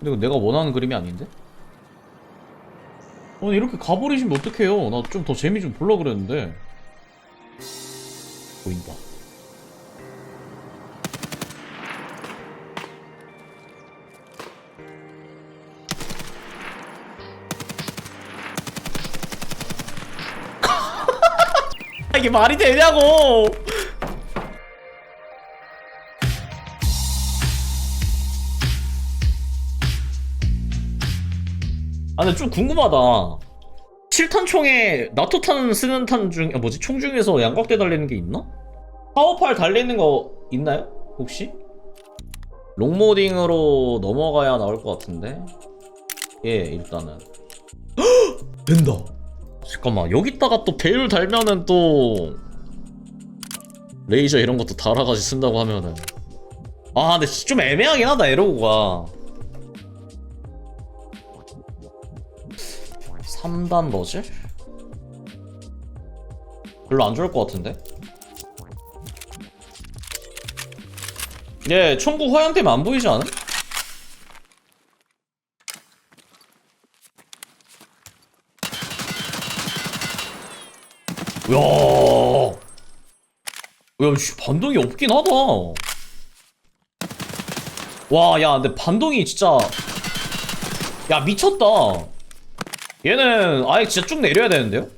근데 내가 원하는 그림이 아닌데? 아니 이렇게 가버리시면 어떡해요? 나 좀 더 재미 좀 보려 그랬는데. 보인다. 이게 말이 되냐고 아 근데 좀 궁금하다 7탄 총에 나토탄 쓰는 탄 중, 아, 뭐지? 총 중에서 양각대 달리는 게 있나? 파워팔 달리는 거 있나요? 혹시? 롱모딩으로 넘어가야 나올 것 같은데 예 일단은 된다 잠깐만 여기다가 또 배율 달면은 또 레이저 이런 것도 달아가지고 쓴다고 하면은 아 근데 좀 애매하긴 하다 에로고가 3단 버즈? 별로 안 좋을 것 같은데? 예, 총구 화염템 안 보이지 않아? 야, 야, 씨, 반동이 없긴 하다. 와, 야, 근데 반동이 진짜, 야, 미쳤다. 얘는 아예 진짜 쭉 내려야 되는데요?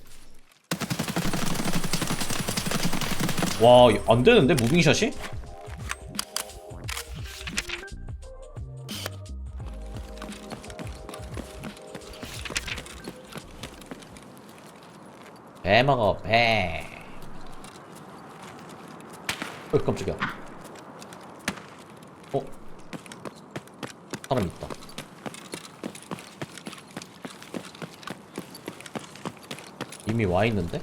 와, 안 되는데, 무빙샷이? 배 먹어, 배. 어, 깜짝이야. 어? 사람 있다. 이미 와 있는데?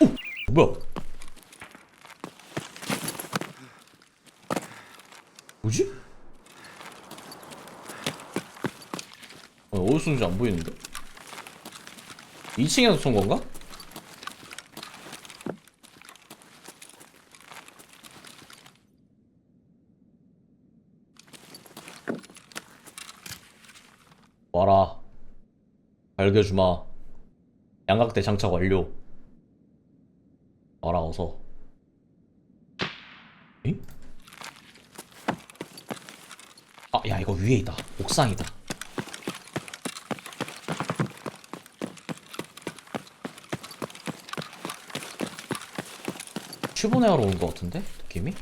오! 뭐야? 뭐지? 어, 어디서 쏜지 안 보이는데? 2층에서 쏜 건가? 와라. 알려주마. 양각대 장착 완료. 와라, 어서. 에? 아, 야, 이거 위에 있다. 옥상이다. 튜브네어로 온것 같은데? 느낌이?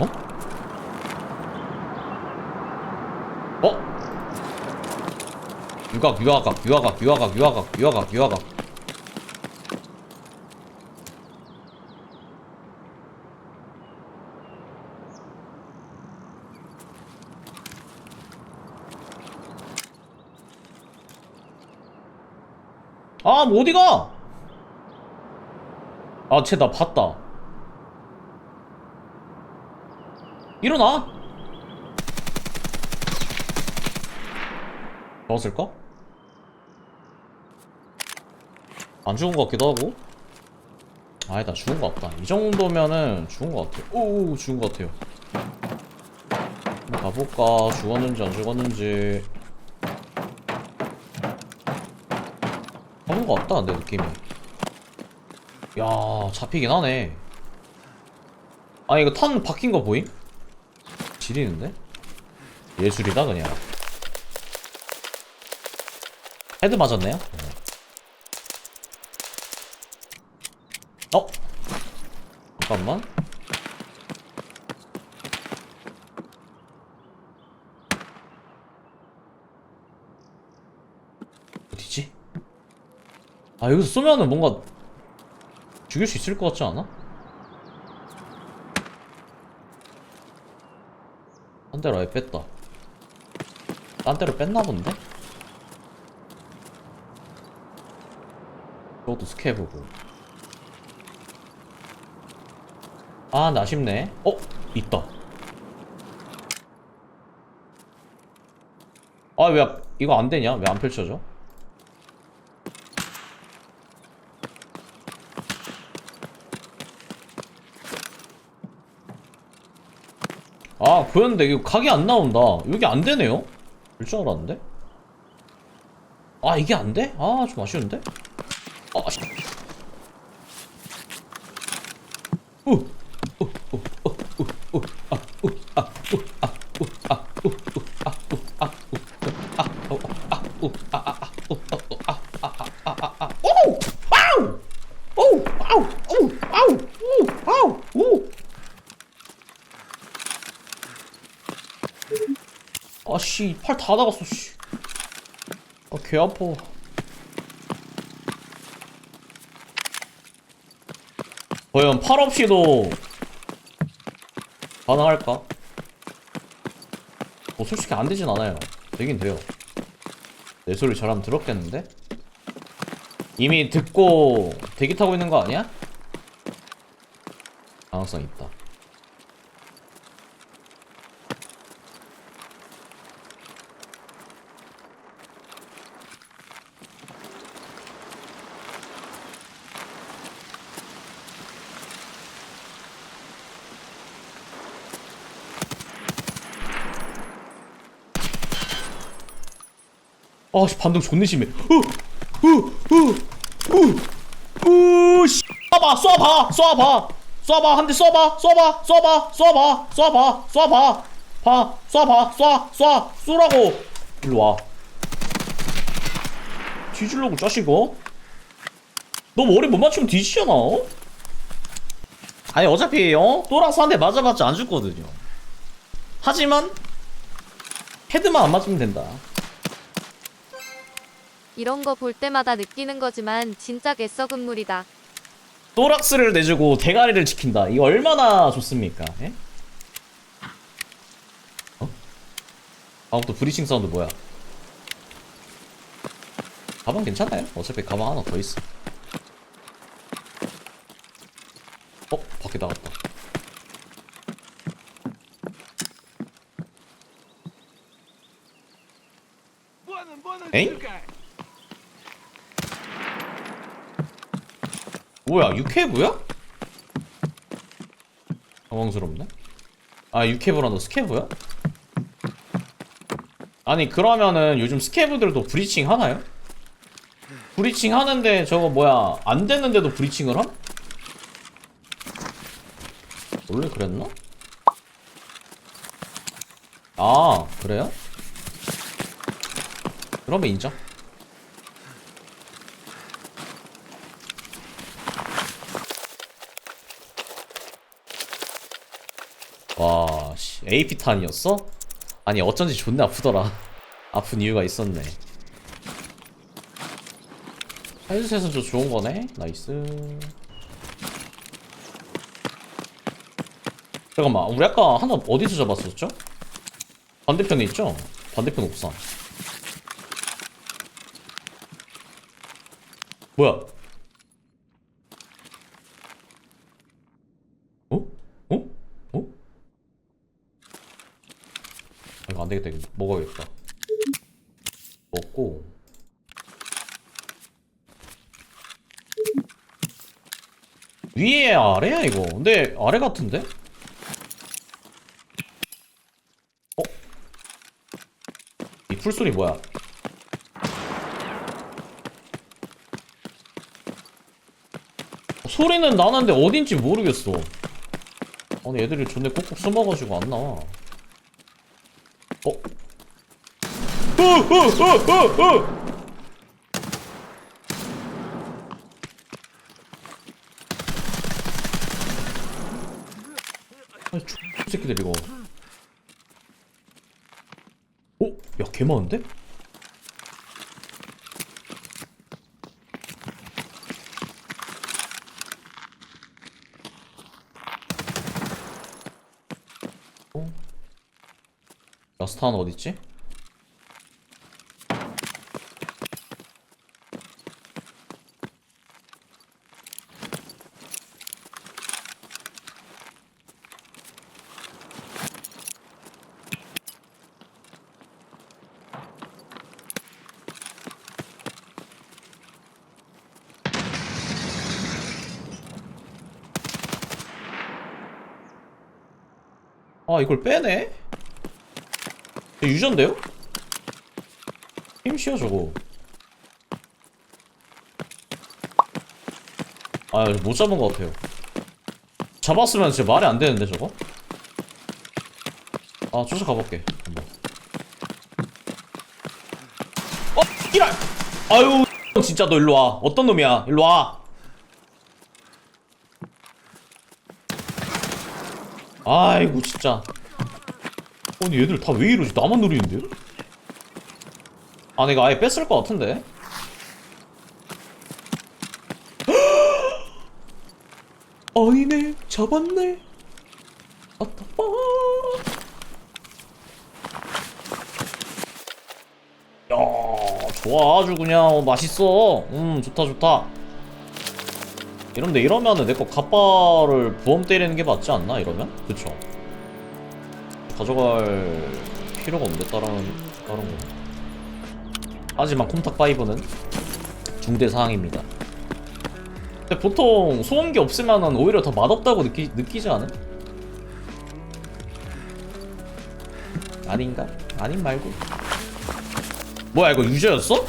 어? 어? 유각, 유화각, 유화각, 유화각, 유화각, 유화각, 유화각. 아, 뭐 어디가? 아, 쟤 나 봤다. 일어나! 죽었을까? 안 죽은 것 같기도 하고. 아니다 죽은 것 같다. 이 정도면은 죽은 것 같아 오 죽은 것 같아요. 가볼까? 죽었는지 안 죽었는지. 잡은 것 같다 내 느낌이. 야 잡히긴 하네. 아 이거 탄 바뀐 거 보임? 지리는데? 예술이다 그냥. 헤드 맞았네요 네. 어? 잠깐만 어디지? 아 여기서 쏘면은 뭔가 죽일 수 있을 것 같지 않아? 한 대로 아예 뺐다 딴 데로 뺐나 본데? 그것도 스케브고. 아, 나 아쉽네. 어? 있다. 아, 왜, 이거 안 되냐? 왜 안 펼쳐져? 아, 보였는데 이거 각이 안 나온다. 여기 안 되네요? 될 줄 알았는데? 아, 이게 안 돼? 아, 좀 아쉬운데? 아, 씨. 우, 우, 우, 우, 우, 우, 아, 우, 아, 우, 아, 우, 아, 우, 우, 아, 우, 아, 우, 아, 우, 아, 우, 아, 아, 아, 우, 아, 우, 아, 아, 아, 아, 아, 아. 오! 아우! 오! 아우! 오! 아우! 오! 아우! 오! 아씨, 팔 다 나갔어, 씨. 아, 개 아파. 과연 팔 없이도 가능할까? 뭐 솔직히 안 되진 않아요. 되긴 돼요. 내 소리 잘하면 들었겠는데? 이미 듣고 대기 타고 있는 거 아니야? 가능성 있다. 아, 씨, 반동 존내 심해. 어, 어, 어, 어, 어, 씨. 쏴봐, 쏴봐, 쏴봐, 쏴봐, 한 대 쏴봐, 쏴봐, 쏴봐, 쏴봐, 쏴봐, 쏴봐, 봐, 쏴봐, 쏴, 쏴, 쏘라고. 일로 와. 뒤질라고 자식아. 너 머리 못 맞추면 뒤지잖아. 어? 아니 어차피 어 또라스 한대 맞아봤자 안 죽거든요. 하지만 헤드만 안 맞으면 된다. 이런 거 볼 때마다 느끼는 거지만 진짜 개썩은 물이다. 또락스를 내주고 대가리를 지킨다. 이거 얼마나 좋습니까? 예? 어? 아, 또 브리칭 사운드 뭐야? 가방 괜찮아요? 어차피 가방 하나 더 있어. 어? 밖에 나갔다. 뭐야? 육회부야? 당황스럽네. 아, 육회부란다. 스케브야? 아니, 그러면은 요즘 스케브들도 브리칭 하나요? 브리칭 하는데 저거 뭐야, 안 됐는데도 브리칭을 함? 원래 그랬나? 아, 그래요? 그러면 인정. 와, 씨, AP 탄이었어? 아니, 어쩐지 존나 아프더라. 아픈 이유가 있었네. 하이스에서 저 좋은 거네? 나이스. 잠깐만, 우리 아까 하나 어디서 잡았었죠? 반대편에 있죠? 반대편 옥상. 뭐야? 어? 어? 어? 아, 이거 안 되겠다. 이거 먹어야겠다. 먹고. 위에 아래야 이거. 근데 아래 같은데? 어? 이 풀소리 뭐야? 소리는 나는데 어딘지 모르겠어. 아니 애들이 존내 꾹꾹 숨어가지고 안 나와. 어? 어, 어, 어, 어, 어! 아니, X 새끼들 이거. 어? 야, 개 많은데? 스탄 어딨지? 아 이걸 빼네? 저 유전데요? 힘쉬어 저거. 아 못 잡은 것 같아요. 잡았으면 진짜 말이 안 되는데 저거? 아 쫓아 가볼게 한번. 어! 이랄! 아유 진짜 너 일로와. 어떤 놈이야? 일로와. 아이고 진짜 아니 얘들 다 왜 이러지? 나만 노리는데요? 아 내가 아예 뺐을 것 같은데? 아니네 잡았네. 아따빠. 야 좋아 아주 그냥 어, 맛있어. 음 좋다 좋다. 이런데 이러면은 내 거 갑바를 부엄 때리는 게 맞지 않나 이러면? 그쵸 가져갈 필요가 없는데 다른 다른 거 하지만 콤탁 5는 중대 사항입니다 근데 보통 소음기 없으면은 오히려 더 맛없다고 느끼, 느끼지 않아? 아닌가? 아닌 말고 뭐야 이거 유저였어?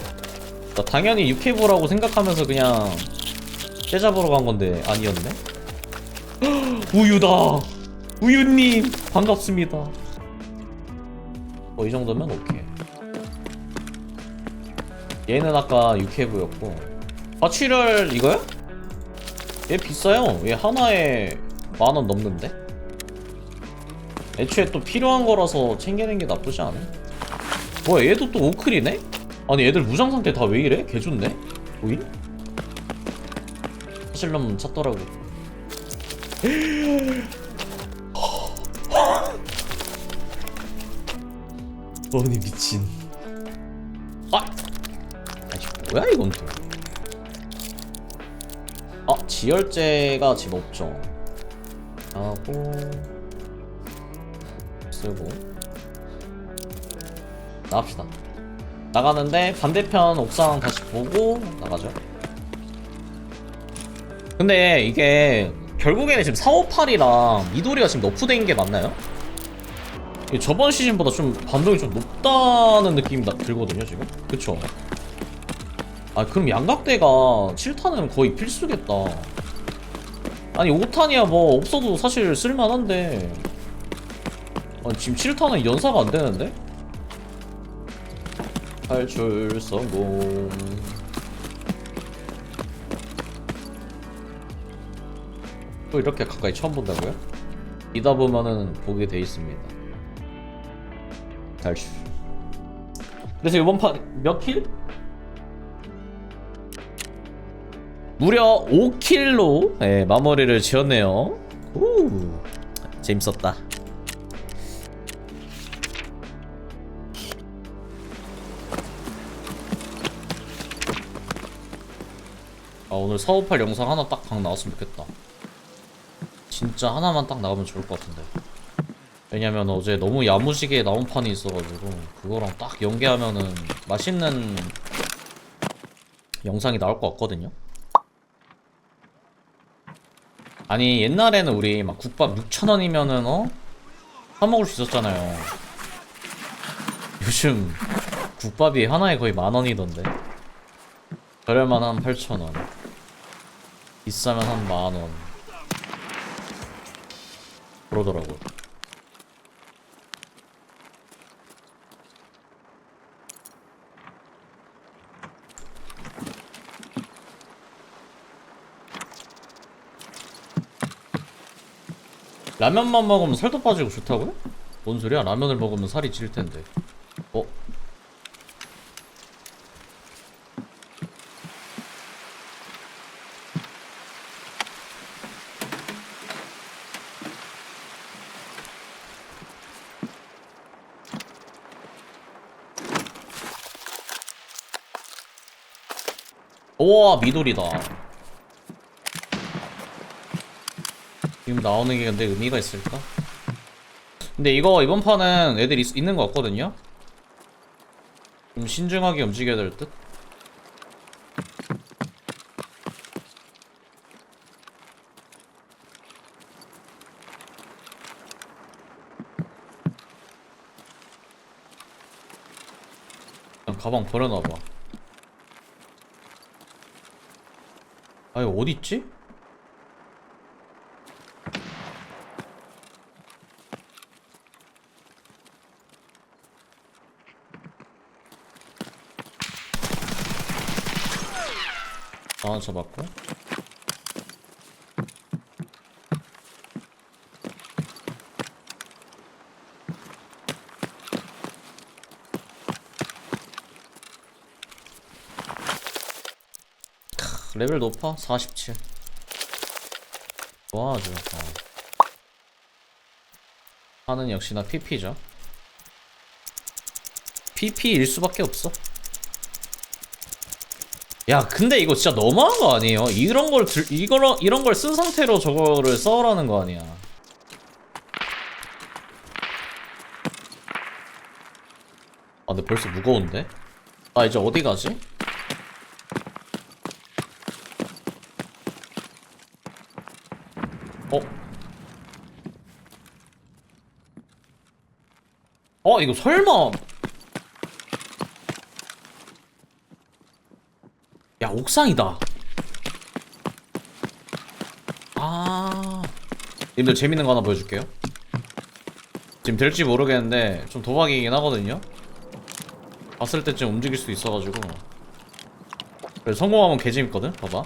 나 당연히 유케이브라고 생각하면서 그냥 떼잡으러 간 건데 아니었네? 우유다 우유님 반갑습니다 어 이 정도면 오케이 얘는 아까 유케이브였고 파취를 이거야? 얘 비싸요 얘 하나에 만원 넘는데? 애초에 또 필요한 거라서 챙기는 게 나쁘지 않아 뭐야 얘도 또 오클이네? 아니 애들 무장 상태 다 왜 이래? 개 좋네? 오일? 사실럼 찾더라고 아니 미친. 아! 아니 뭐야 이건 또. 아, 지열제가 지금 없죠. 하고 쓰고. 나갑시다. 나가는데 반대편 옥상 다시 보고 나가죠. 근데 이게 결국에는 지금 458이랑 미도리가 지금 너프된 게 맞나요? 저번 시즌보다 좀 반동이 좀 높다는 느낌이 나, 들거든요 지금 그쵸? 아 그럼 양각대가 7탄은 거의 필수겠다 아니 5탄이야 뭐 없어도 사실 쓸만한데 아니 지금 7탄은 연사가 안 되는데? 탈출 성공 또 이렇게 가까이 처음 본다고요? 이다 보면은 보게 돼 있습니다 탈출 그래서 이번 판 몇 킬? 무려 5킬로 네, 마무리를 지었네요. 우 재밌었다. 아 오늘 458 영상 하나 딱 방 나왔으면 좋겠다. 진짜 하나만 딱 나오면 좋을 것 같은데 왜냐면 어제 너무 야무지게 나온 판이 있어가지고 그거랑 딱 연계하면은 맛있는 영상이 나올 것 같거든요. 아니 옛날에는 우리 막 국밥 6천원이면은 어? 사먹을 수 있었잖아요. 요즘 국밥이 하나에 거의 만원이던데? 저렴한 한 8천원. 비싸면 한 만원. 그러더라고요 라면만 먹으면 살도 빠지고 좋다고요? 뭔 소리야? 라면을 먹으면 살이 찔 텐데. 어? 우와 미돌이다. 지금 나오는 게 근데 의미가 있을까? 근데 이거 이번 판은 애들 있, 있는 거 같거든요? 좀 신중하게 움직여야 될 듯? 가방 버려놔봐 아 이거 어딨지? 아 잡았고 크, 레벨 높아? 47 좋아 아주 어. 하는 역시나 PP죠 PP일 수밖에 없어 야 근데 이거 진짜 너무한 거 아니에요? 이런 걸 들, 이거 이런 걸 쓴 상태로 저거를 써라는 거 아니야 아 근데 벌써 무거운데? 아 이제 어디 가지? 어? 어 이거 설마 야 옥상이다. 아. 님들 재밌는 거 하나 보여줄게요. 지금 될지 모르겠는데 좀 도박이긴 하거든요. 봤을 때쯤 움직일 수 있어가지고. 그래 성공하면 개재밌거든? 봐봐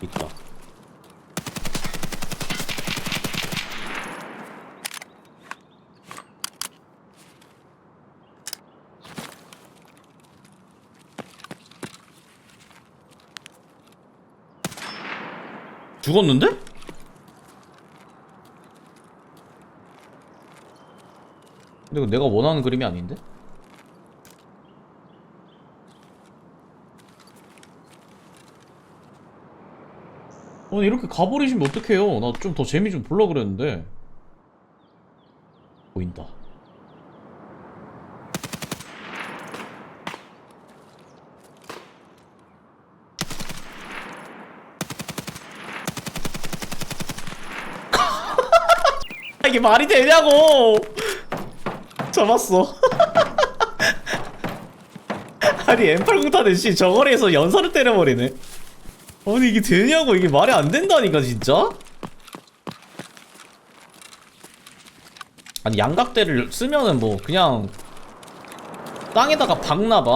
있다 죽었는데? 근데 내가 원하는 그림이 아닌데? 아니 이렇게 가버리시면 어떡해요 나 좀 더 재미 좀 볼라 그랬는데 보인다 이게 말이 되냐고. 잡았어. 아니 M8 공탄은 씨 저거리에서 연사를 때려버리네. 아니 이게 되냐고. 이게 말이 안 된다니까 진짜? 아니 양각대를 쓰면은 뭐 그냥 땅에다가 박나봐.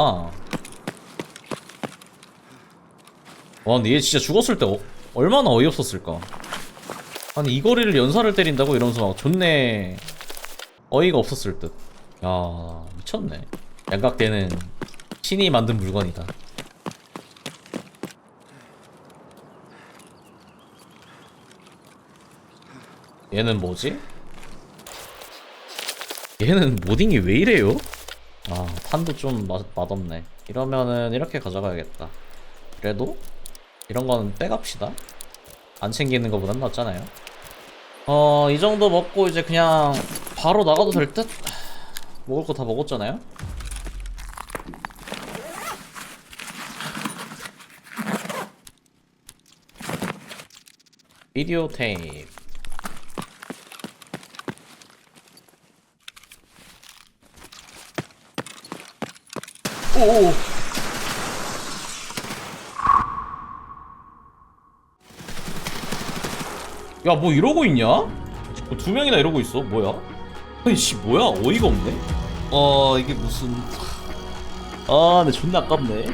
와 근데 얘 진짜 죽었을 때 어, 얼마나 어이없었을까 아니 이 거리를 연사를 때린다고 이러면서 막 존내 어이가 없었을 듯. 야 미쳤네. 양각대는 신이 만든 물건이다. 얘는 뭐지? 얘는 모딩이 왜 이래요? 아 탄도 좀 맛, 맛없네. 이러면은 이렇게 가져가야겠다. 그래도 이런 거는 빼갑시다. 안 챙기는 거보단 낫잖아요. 어, 이 정도 먹고 이제 그냥 바로 나가도 될 듯? 먹을 거 다 먹었잖아요? 비디오 테이프. 오! 야 뭐 이러고 있냐? 뭐 두 명이나 이러고 있어 뭐야? 아니 씨 뭐야 어이가 없네 아 이게 무슨 아 근데 존나 아깝네